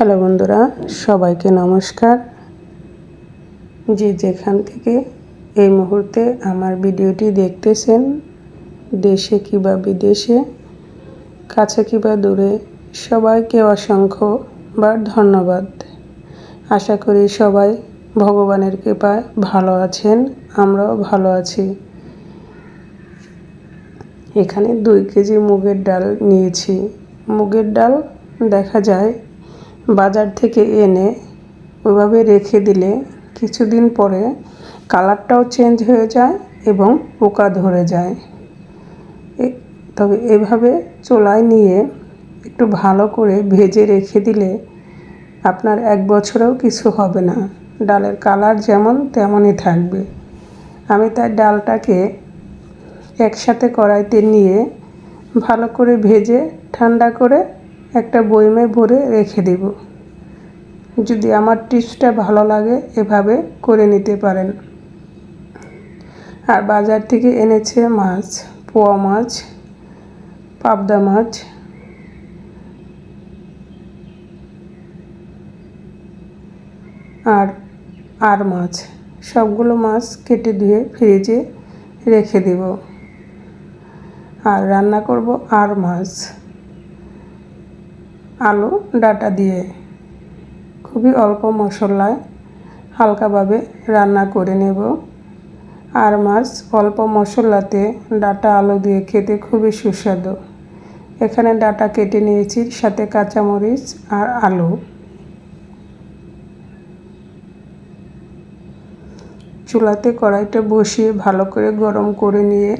Hello বন্ধুরা, সবাইকে নমস্কার। যে যেখান থেকে এই মুহূর্তে আমার ভিডিওটি দেখতেছেন, দেশে কিবা বিদেশে, কাছে কিবা দূরে, সবাইকে অসংখ্য বার ধন্যবাদ। আশা করি সবাই ভগবানের কৃপায় ভালো আছেন, আমরাও ভালো আছি। এখানে দুই কেজি মুগের ডাল নিয়েছি। মুগের ডাল দেখা যায় বাজার থেকে এনে ওইভাবে রেখে দিলে কিছুদিন পরে কালারটাও চেঞ্জ হয়ে যায় এবং পোকা ধরে যায়। তবে এভাবে চোলায় নিয়ে একটু ভালো করে ভেজে রেখে দিলে আপনার এক বছরেও কিছু হবে না। ডালের কালার যেমন তেমনই থাকবে। আমি তাই ডালটাকে একসাথে কড়াইতে নিয়ে ভালো করে ভেজে ঠান্ডা করে একটা বইমে ভরে রেখে দেব। যদি আমার টিপসটা ভালো লাগে, এভাবে করে নিতে পারেন। আর বাজার থেকে এনেছে মাছ, পোয়া মাছ, পাবদা মাছ। আর আর মাছ, সবগুলো মাছ কেটে ধুয়ে ফ্রিজে রেখে দেব। আর রান্না করব আর মাছ, আলু, ডাটা দিয়ে। খুবই অল্প মশলায় হালকাভাবে রান্না করে নেব। আর মাছ অল্প মশলাতে ডাটা আলু দিয়ে খেতে খুবই সুস্বাদু। এখানে ডাটা কেটে নিয়েছি, সাথে কাঁচামরিচ আর আলু। চুলাতে কড়াইটা বসিয়ে ভালো করে গরম করে নিয়ে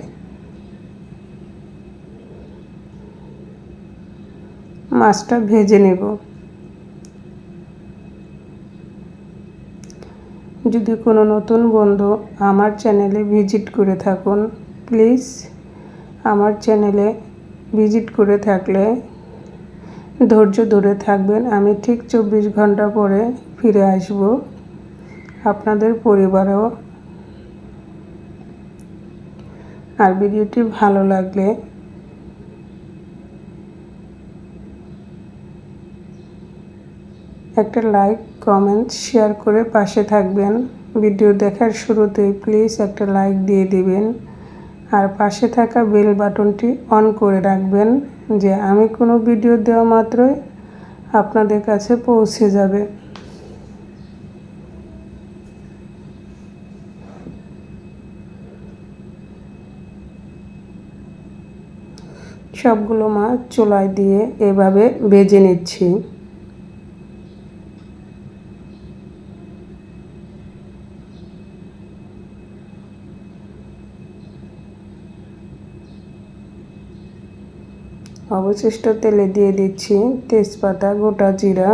মাছটা ভেজে নেব। যদি কোনো নতুন বন্ধু আমার চ্যানেলে ভিজিট করে থাকুন, প্লিজ আমার চ্যানেলে ভিজিট করে থাকলে ধৈর্য ধরে থাকবেন। আমি ঠিক চব্বিশ ঘণ্টা পরে ফিরে আসব আপনাদের পরিবারেও। আর ভিডিওটি ভালো লাগলে একটা লাইক, কমেন্ট, শেয়ার করে পাশে থাকবেন। ভিডিও দেখার শুরুতেই প্লিজ একটা লাইক দিয়ে দিবেন। আর পাশে থাকা বেল বাটনটি অন করে রাখবেন, যে আমি কোনো ভিডিও দেওয়া মাত্রই আপনাদের কাছে পৌঁছে যাবে। সবগুলো মাছ চুলায় দিয়ে এভাবে ভেজে নিচ্ছি। অবশিষ্ট তেলে দিয়ে দিচ্ছি তেজপাতা গোটা জিরা।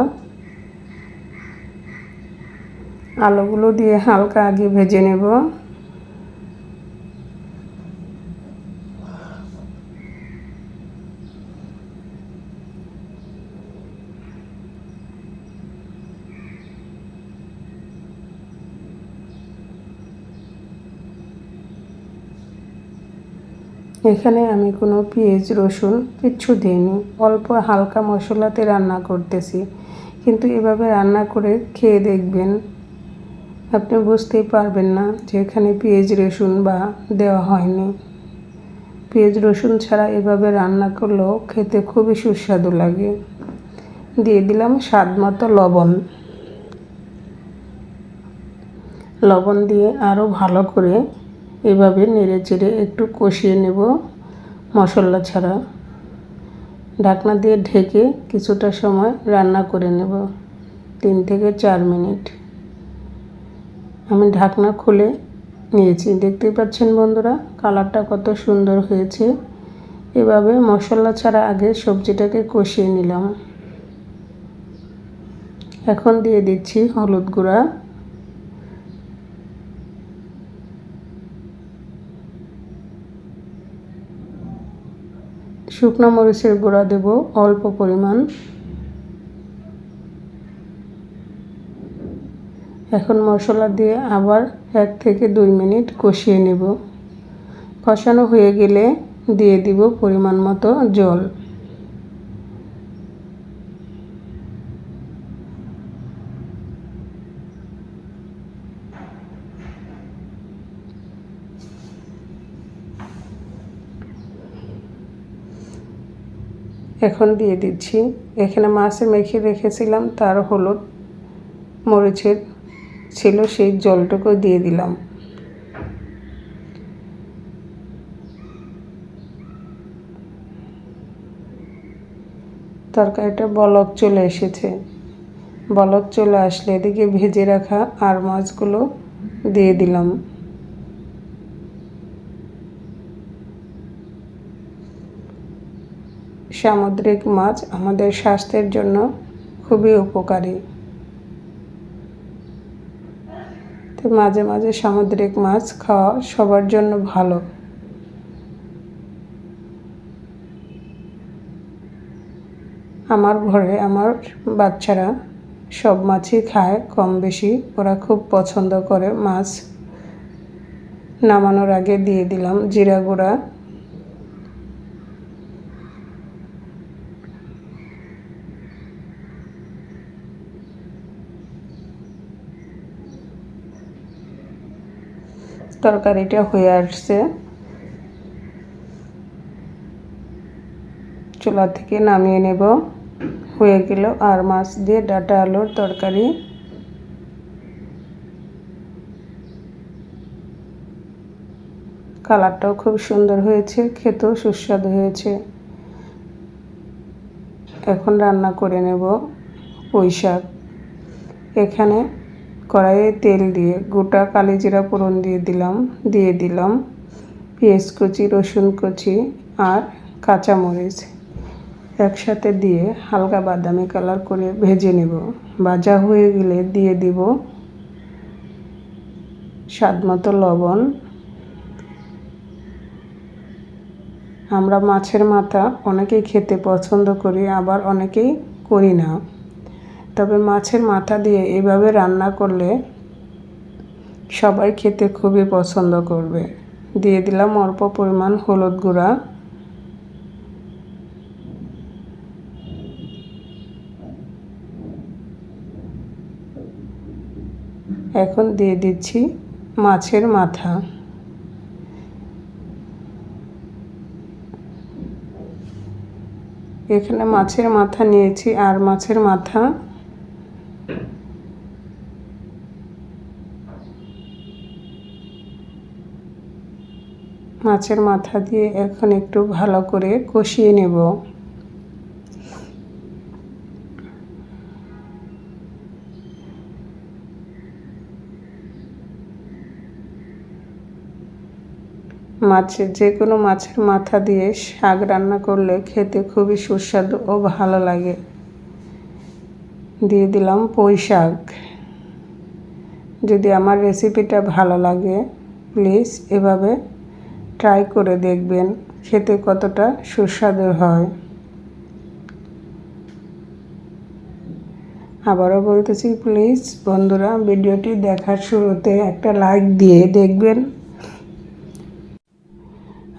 আলুগুলো দিয়ে হালকা আগে ভেজে নেব। এখানে আমি কোনো পেঁয়াজ, রসুন কিচ্ছু দিইনি। অল্প হালকা মশলাতে রান্না করতেছি। কিন্তু এভাবে রান্না করে খেয়ে দেখবেন, আপনি বুঝতেই পারবেন না যে এখানে পেঁয়াজ, রসুন বা দেওয়া হয়নি। পেঁয়াজ, রসুন ছাড়া এভাবে রান্না করলেও খেতে খুবই সুস্বাদু লাগে। দিয়ে দিলাম স্বাদ মতো লবণ। লবণ দিয়ে আরও ভালো করে এভাবে নেড়ে চেড়ে একটু কষিয়ে নেব মশলা ছাড়া। ঢাকনা দিয়ে ঢেকে কিছুটা সময় রান্না করে নেব, তিন থেকে চার মিনিট। আমি ঢাকনা খুলে নিয়েছি। দেখতেই পাচ্ছেন বন্ধুরা, কালারটা কত সুন্দর হয়েছে। এভাবে মশলা ছাড়া আগে সবজিটাকে কষিয়ে নিলাম। এখন দিয়ে দিচ্ছি হলুদ গুঁড়া। শুকনো মরিচের গুঁড়া দেব, অল্প পরিমাণ। এখন মশলা দিয়ে আবার এক থেকে দুই মিনিট কষিয়ে নেব। কষানো হয়ে গেলে দিয়ে দিব পরিমাণ মতো জল। এখন দিয়ে দিচ্ছি। এখানে মাছে মেখে রেখেছিলাম, তার হলুদ মরিচের ছিল, সেই জলটুকু দিয়ে দিলাম। তরকারিটা বলক চলে এসেছে। বলক চলে আসলে এদিকে ভেজে রাখা আর মাছগুলো দিয়ে দিলাম। সামুদ্রিক মাছ আমাদের স্বাস্থ্যের জন্য খুবই উপকারী। তো মাঝে মাঝে সামুদ্রিক মাছ খাওয়া সবার জন্য ভালো। আমার ঘরে আমার বাচ্চারা সব মাছই খায়, কম বেশি। ওরা খুব পছন্দ করে মাছ। নামানোর আগে দিয়ে দিলাম জিরা গুঁড়া। তরকারিটা হয়ে আসছে। চুলা থেকে নামিয়ে নেব। হয়ে গেল আর মাছ দিয়ে ডাটা আলুর তরকারি। কালারটাও খুব সুন্দর হয়েছে, খেতেও সুস্বাদু হয়েছে। এখন রান্না করে নেব পুঁই শাক। এখানে কড়াইয়ে তেল দিয়ে গোটা কালি জিরা ফোড়ন দিয়ে দিলাম দিয়ে দিলাম পেঁয়াজ কুচি, রসুন কুচি আর কাঁচামরিচ। একসাথে দিয়ে হালকা বাদামি কালার করে ভেজে নেব। ভাজা হয়ে গেলে দিয়ে দিব স্বাদ মতো লবণ। আমরা মাছের মাথা অনেকেই খেতে পছন্দ করি, আবার অনেকেই করি না। তবে মাছের মাথা দিয়ে এভাবে রান্না করলে সবাই খেতে খুবই পছন্দ করবে। দিয়ে দিলাম অল্প পরিমাণ হলুদ গুঁড়া। এখন দিয়ে দিচ্ছি মাছের মাথা। এখানে মাছের মাথা নিয়েছি আর মাছের মাথা মাছের মাথা দিয়ে এখন একটু ভালো করে কষিয়ে নেব। মাছের যে কোনো মাছের মাথা দিয়ে শাক রান্না করলে খেতে খুবই সুস্বাদু ও ভালো লাগে। দিয়ে দিলাম পুঁই শাক। যদি আমার রেসিপিটা ভালো লাগে প্লিজ এভাবে ট্রাই করে দেখবেন খেতে কতটা সুস্বাদু হয়। আবারও বলতেছি প্লিজ বন্ধুরা, ভিডিওটি দেখার শুরুতে একটা লাইক দিয়ে দেখবেন।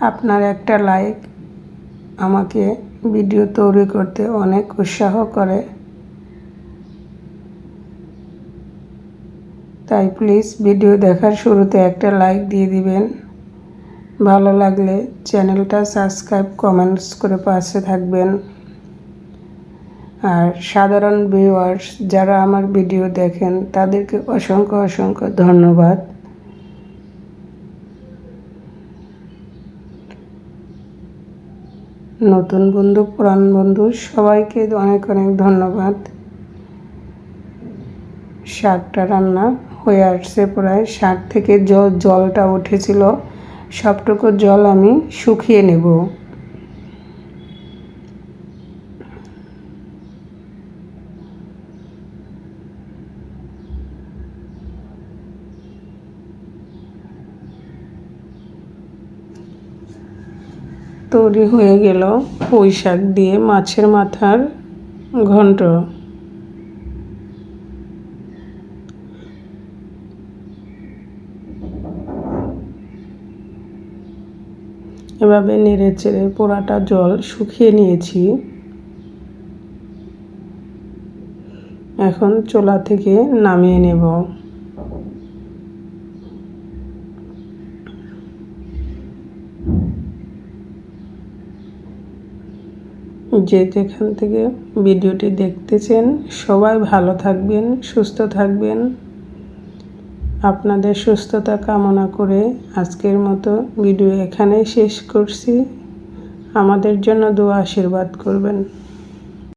আপনার একটা লাইক আমাকে ভিডিও তৈরি করতে অনেক উৎসাহ করে। তাই প্লিজ ভিডিও দেখার শুরুতে একটা লাইক দিয়ে দিবেন। ভালো লাগলে চ্যানেলটা সাবস্ক্রাইব, কমেন্টস করে পাশে থাকবেন। আর সাধারণ ভিউয়ার্স যারা আমার ভিডিও দেখেন, তাদেরকে অসংখ্য অসংখ্য ধন্যবাদ। নতুন বন্ধু, পুরান বন্ধু, সবাইকে অনেক অনেক ধন্যবাদ। শাকটা রান্না হয়ে আসছে প্রায়, শাক থেকে জল জলটা উঠেছিল। সবটুকু জল আমি শুকিয়ে নেব। তৈরি হয়ে গেল পুঁই শাক দিয়ে মাছের মাথার ঘন্ট। এভাবে নেড়ে চেড়ে পোড়াটা জল শুকিয়ে নিয়েছি। এখন চোলা থেকে নামিয়ে নেব। যে যেখান থেকে ভিডিওটি দেখতেছেন, সবাই ভালো থাকবেন, সুস্থ থাকবেন। আপনাদের সুস্থতা কামনা করে আজকের মতো ভিডিও এখানে শেষ করছি। আমাদের জন্য দোয়া আশীর্বাদ করবেন।